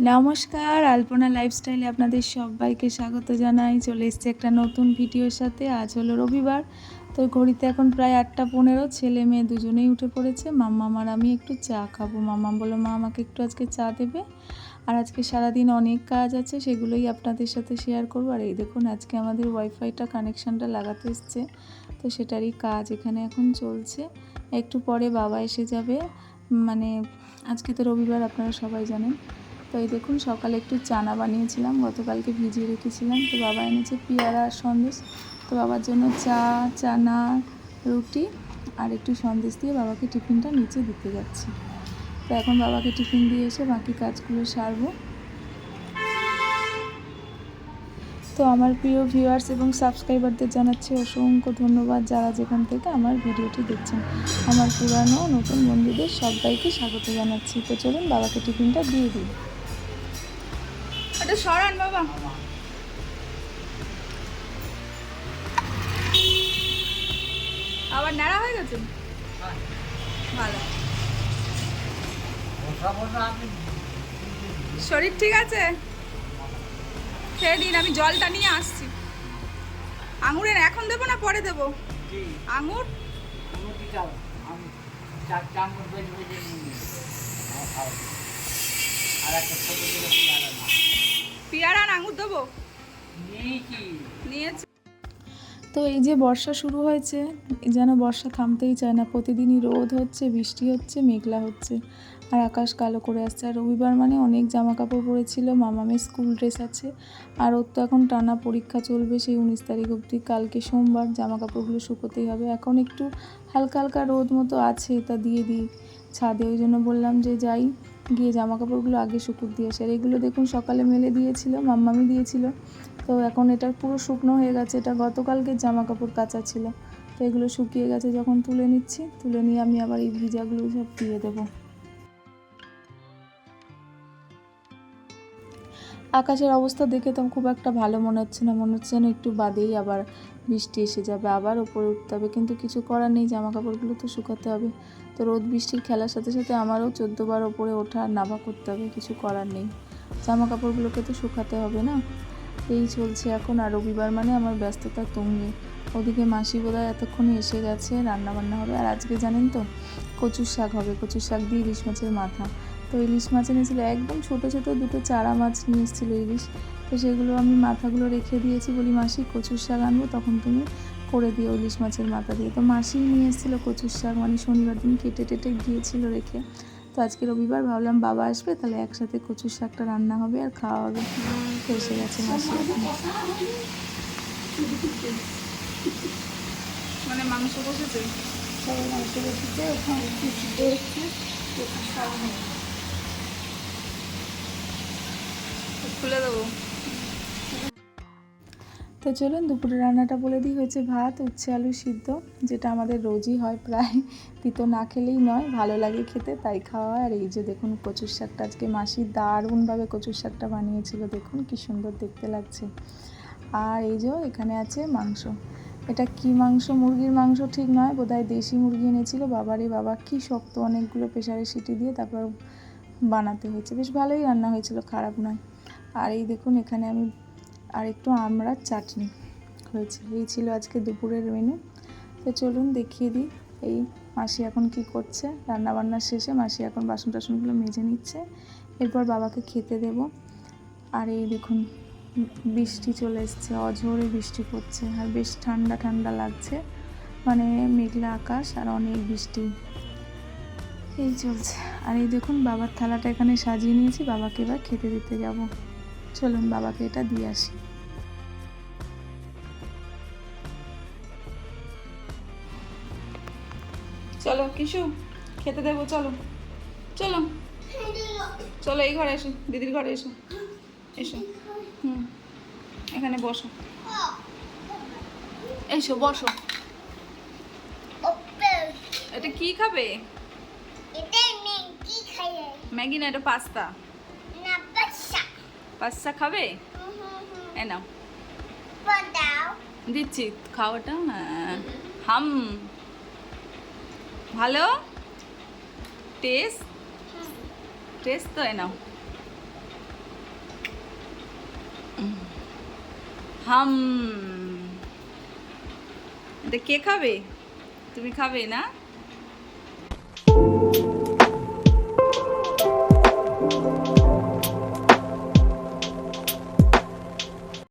নমস্কার, আলপনা লাইফস্টাইলে আপনাদের সবাইকে স্বাগত জানাই। চলে এসছে একটা নতুন ভিডিওর সাথে। আজ হলো রবিবার, তো ঘড়িতে এখন প্রায় আটটা পনেরো। ছেলে মেয়ে দুজনেই উঠে পড়েছে। মাম্মা আর আমি একটু চা খাব। মাম্মা বলল, মা, আমাকে একটু আজকে চা দেবে। আর আজকে সারাদিন অনেক কাজ আছে, সেগুলোই আপনাদের সাথে শেয়ার করব। আর এই দেখুন, আজকে আমাদের ওয়াইফাইটা কানেকশানটা লাগাতে এসছে। তো সেটারই কাজ এখানে এখন চলছে। একটু পরে বাবা এসে যাবে। মানে আজকে তো রবিবার, আপনারা সবাই জানেন। তো এই দেখুন, সকালে একটু চানা বানিয়েছিলাম, গতকালকে ভিজিয়ে রেখেছিলাম। তো বাবা এনেছে পেয়ারা সন্দেশ। তো বাবার জন্য চা, চানা, রুটি আর একটু সন্দেশ দিয়ে বাবাকে টিফিনটা নিচে দিতে যাচ্ছি। তো এখন বাবাকে টিফিন দিয়ে এসে বাকি কাজগুলো সারবো। তো আমার প্রিয় ভিউয়ার্স এবং সাবস্ক্রাইবারদের জানাচ্ছি অসংখ্য ধন্যবাদ যারা যেখান থেকে আমার ভিডিওটি দেখছেন। আমার পুরানো নতুন বন্ধুদের সবাইকে স্বাগত জানাচ্ছি। তো চলুন বাবাকে টিফিনটা দিয়ে দিই। এটা সরান বাবা। আবার নাড়া হয়ে গেছে? ভালো। শরীর ঠিক আছে? খেয়ে দিন আমি জলটা নিয়ে আসছি। আঙুরের এখন দেবো না পরে দেবো? আঙুর? পেয়ারা আর আঙুর দেবো? নিয়েছি। তো এই যে বর্ষা শুরু হয়েছে যেন বর্ষা থামতেই চায় না। প্রতিদিনই রোদ হচ্ছে বৃষ্টি হচ্ছে মেঘলা হচ্ছে। আর আকাশ কালো করে আসছে। আর রবিবার মানে অনেক জামা কাপড় পরেছিল, মামামের স্কুল ড্রেস আছে। আর ওর তো এখন টানা পরীক্ষা চলবে সেই উনিশ তারিখ অবধি। কালকে সোমবার জামা কাপড়গুলো শুকোতেই হবে। এখন একটু হালকা হালকা রোদ মতো আছে তা দিয়ে দিই ছাদে। ওই জন্য বললাম যে যাই, গিয়ে জামা কাপড়গুলো আগে শুকুক দিয়ে আসে। আর এগুলো দেখুন সকালে মেলে দিয়েছিল মাম্মামি দিয়েছিল। তো এখন এটা পুরো শুকনো হয়ে গেছে। এটা গতকালকে জামা কাপড় কাচা ছিল। তো এগুলো শুকিয়ে গেছে, যখন তুলে নিচ্ছি, তুলে নিয়ে আমি আবার এই ভিজাগুলো সব দিয়ে দেবো। আকাশের অবস্থা দেখে তো খুব একটা ভালো মনে হচ্ছে না। মনে হচ্ছে না একটু বাদেই আবার বৃষ্টি এসে যাবে, আবার ওপরে উঠতে হবে। কিন্তু কিছু করার নেই জামা কাপড়গুলো তো শুকাতে হবে। তো রোদ বৃষ্টির খেলার সাথে সাথে আমারও চোদ্দোবার ওপরে ওঠা, নাভা করতে হবে, কিছু করার নেই। জামা কাপড়গুলোকে তো শুকাতে হবে না? এই চলছে এখন, আর রবিবার মানে আমার ব্যস্ততা তুঙ্গে। ওদিকে মাসি বোধহয় এতক্ষণে এসে গেছে রান্না বান্না হবে। আর আজকে জানেন তো, কচুর শাক হবে। কচুর শাক দিয়ে ইলিশ মাছের মাথা। তো ইলিশ মাছ এনেছিল একদম ছোট ছোট দুটো চারা মাছ নিয়ে এসেছিল ইলিশ। তো সেগুলো আমি মাথাগুলো রেখে দিয়েছি বলি মাসি কচুর শাক আনব তখন তুমি করে দিও ইলিশ মাছের মাথা দিয়ে। তো মাসি নিয়ে এসেছিল কচুর শাক মানে শনিবার দিন কেটে টেটে গিয়েছিল রেখে। তো আজকে রবিবার ভাবলাম বাবা আসবে তাহলে একসাথে কচুর শাকটা রান্না হবে আর খাওয়া হবে। তো এসে গেছে মাসি মানে মাংস বসেছে? মাংস বসেছে ওখানে খুলে দেবো। তো চলুন দুপুরে রান্নাটা বলে দিই, হয়েছে ভাত, উচ্ছে, আলু সিদ্ধ, যেটা আমাদের রোজই হয় প্রায়। তিতো না খেলেই নয়, ভালো লাগে খেতে, তাই খাওয়া হয়। আর এই যে দেখুন কচুর শাকটা, আজকে মাসি দারুণভাবে কচুর শাকটা বানিয়েছিল, দেখুন কি সুন্দর দেখতে লাগছে। আর এই যে এখানে আছে মাংস। এটা কি মাংস? মুরগির মাংস ঠিক নয়, বোধহয় দেশি মুরগি এনেছিল। বাবারে বাবা, কি শক্ত অনেকগুলো প্রেশারে সিটি দিয়ে তারপর বানাতে হয়েছে। বেশ ভালোই রান্না হয়েছিল, খারাপ নয়। আর এই দেখুন, এখানে আমি আর একটু আমড়ার চাটনি হয়েছে। এই ছিল আজকে দুপুরের মেনু তো চলুন দেখিয়ে দিই, এই মাসি এখন কি করছে? রান্না বান্নার শেষে মাসি এখন বাসন টাসনগুলো মেজে নিচ্ছে। এরপর বাবাকে খেতে দেব। আর এই দেখুন, বৃষ্টি চলে এসছে, অঝোরে বৃষ্টি পড়ছে, আর বেশ ঠান্ডা ঠান্ডা লাগছে। মানে মেঘলা আকাশ আর অনেক বৃষ্টি। এই চলছে। আর এই দেখুন, বাবার থালাটা এখানে সাজিয়ে নিয়েছি, বাবাকে এবার খেতে দিতে যাব। চলুন বাবাকে এটা দিয়ে আসি। চলো কিশু খেতে দেবো চলো। চলো। চলো এই ঘরে এসো দিদির ঘরে এসো। এসো। হুম এখানে বসো। এসো বসো। এটা কি খাবে? ম্যাগি না এটা পাস্তা। পাস্তা খাবে? এ নাও। দিচ্ছি খাওয়াটা হ্যাঁ। হাম। ভালো? টেস্ট? টেস্ট তো এ নাও। হাম। এটা কে খাবে? তুমি খাবে না?